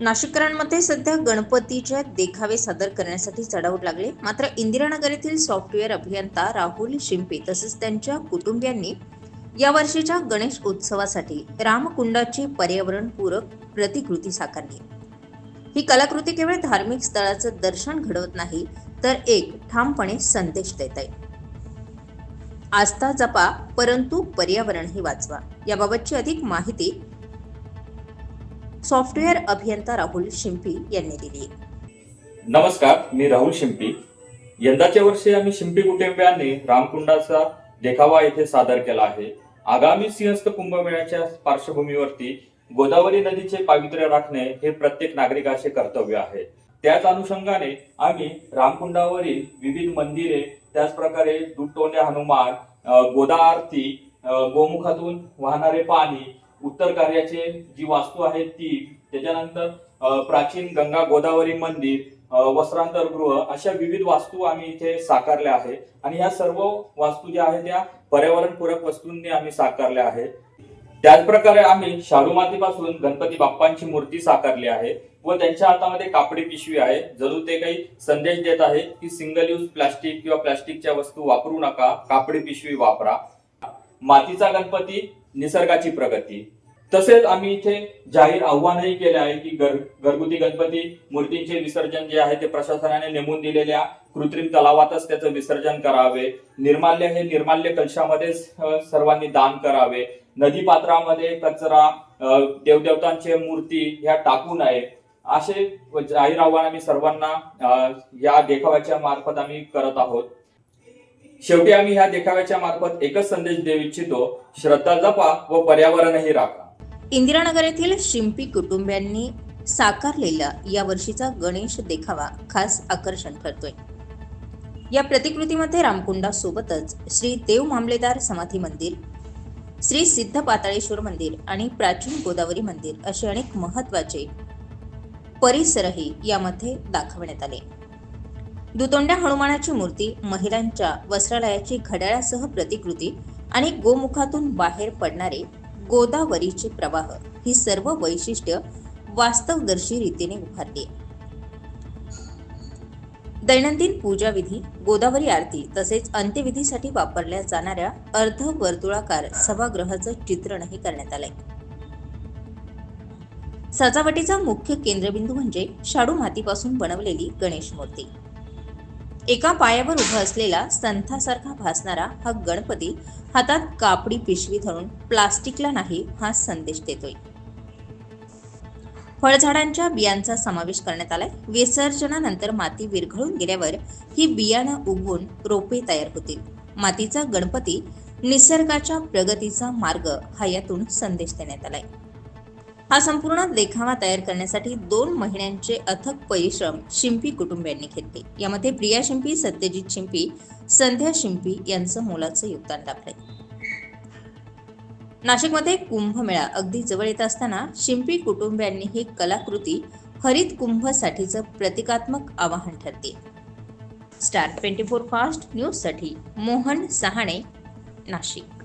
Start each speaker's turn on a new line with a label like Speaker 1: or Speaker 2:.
Speaker 1: नाशिककरांमध्ये सध्या गणपतीच्या देखावे सादर करण्यासाठी चढावू लागले. मात्र इंदिरानगर येथील सॉफ्टवेअर अभियंता राहुल शिंपे तसेच त्यांच्या कुटुंबियांनी या वर्षीच्या गणेश उत्सवासाठी रामकुंडाची पर्यावरणपूरक प्रतिकृती साकारली. ही कलाकृती केवळ धार्मिक स्थळाचं दर्शन घडवत नाही तर एक ठामपणे संदेश देत आहे. आस्था जपा परंतु पर्यावरणही वाचवा. याबाबतची अधिक माहिती सॉफ्टवेअर अभियंता राहुल शिंपी यांनी दिली.
Speaker 2: नमस्कार मी राहुल शिंपी. यंदाच्या वर्षी आम्ही शिंपी कुटुंबियांनी रामकुंडाचा देखावा येथे सादर केला आहे. आगामी सिंहस्थ कुंभमेळ्याच्या पार्श्वभूमीवरती गोदावरी नदीचे पावित्र्य राखणे हे प्रत्येक नागरिकाचे कर्तव्य आहे. त्याच अनुषंगाने आम्ही रामकुंडावरील विविध मंदिरे त्याचप्रकारे दुटोण्या हनुमान गोदा आरती गोमुखातून वाहणारे पाणी उत्तर कार्याचे जी वास्तू आहेत ती त्याच्यानंतर प्राचीन गंगा गोदावरी मंदिर वस्त्रांतर वस्त्रांतरगृह अशा विविध वास्तू आम्ही इथे साकारल्या आहे आणि या सर्व वास्तू ज्या आहेत त्या पर्यावरणपूरक वस्तूंनी आम्ही साकारल्या आहेत. त्याचप्रकारे आम्ही शाडू मातीपासून गणपती बाप्पांची मूर्ती साकारली आहे व त्यांच्या हातामध्ये कापडी पिशवी आहे. जणू ते काही संदेश देत आहे की सिंगल यूज प्लास्टिक किंवा प्लास्टिकच्या वस्तू वापरू नका कापडी पिशवी वापरा. मातीचा गणपती निसर्गाची प्रगती. तसेच आम्ही इथे जाहीर आव्हानही केले आहे की घर घरगुती गणपती मूर्तींचे विसर्जन जे आहे ते प्रशासनाने नेमून दिलेल्या कृत्रिम तलावातच त्याचं विसर्जन करावे. निर्माल्य हे निर्माल्य कलशामध्येच सर्वांनी दान करावे. नदी पात्रामध्ये कचरा देवदेवतांचे मूर्ती ह्या टाकू नये असे जाहीर आव्हान आम्ही सर्वांना या देखाव्याच्या मार्फत आम्ही करत आहोत. शेवटी आम्ही ह्या देखाव्याच्या मार्फत एकच संदेश देऊ इच्छितो. श्रद्धा जपा व पर्यावरणही राखा.
Speaker 1: इंदिरानगर येथील शिंपी कुटुंबियांनी साकारलेला या वर्षीचा गणेश देखावा खास आकर्षण ठरतोय. या प्रतिकृतीमध्ये रामकुंडासोबतच श्री देव मामलेदार समाधी मंदिर श्री सिद्ध पाताळेश्वर मंदिर आणि प्राचीन गोदावरी मंदिर असे अनेक महत्त्वाचे परिसरही यामध्ये दाखवण्यात आले. दुतोंड्या हनुमानाची मूर्ती महिलांच्या वस्त्रालयाची घड्याळासह प्रतिकृती आणि गोमुखातून बाहेर पडणारे गोदावरीचे प्रवाह ही सर्व वैशिष्ट्य वास्तवदर्शी रीतीने उभारली दैनंदिन पूजा विधी गोदावरी आरती तसेच अंत्यविधीसाठी वापरल्या जाणाऱ्या अर्धवर्तुळाकार सभागृहाचं चित्रणही करण्यात आलंय. सजावटीचा मुख्य केंद्रबिंदू म्हणजे शाडू मातीपासून बनवलेली गणेश मूर्ती. एका पायावर उभा असलेला संथासारखा भासणारा हा गणपती हातात कापडी पिशवी धरून प्लास्टिकला नाही हा संदेश देतोय. फळझाडांच्या बियांचा समावेश करण्यात आलाय. विसर्जनानंतर माती विरघळून गेल्यावर ही बियाणं उगवून रोपे तयार होतील. मातीचा गणपती निसर्गाच्या प्रगतीचा मार्ग हा यातून संदेश देण्यात आलाय. हा संपूर्ण देखावा तयार करण्यासाठी दोन महिन्यांचे अथक परिश्रम शिंपी कुटुंबियांनी घेतले. यामध्ये प्रिया शिंपी सत्यजित शिंपी संध्या शिंपी यांचं मोलाचं योगदान लाभलंय. नाशिकमध्ये कुंभमेळा अगदी जवळ येत असताना शिंपी कुटुंबियांनी ही कलाकृती हरित कुंभसाठीचं प्रतिकात्मक आवाहन ठरते. स्टार ट्वेंटी फोर फास्ट न्यूजसाठी मोहन सहाणे नाशिक.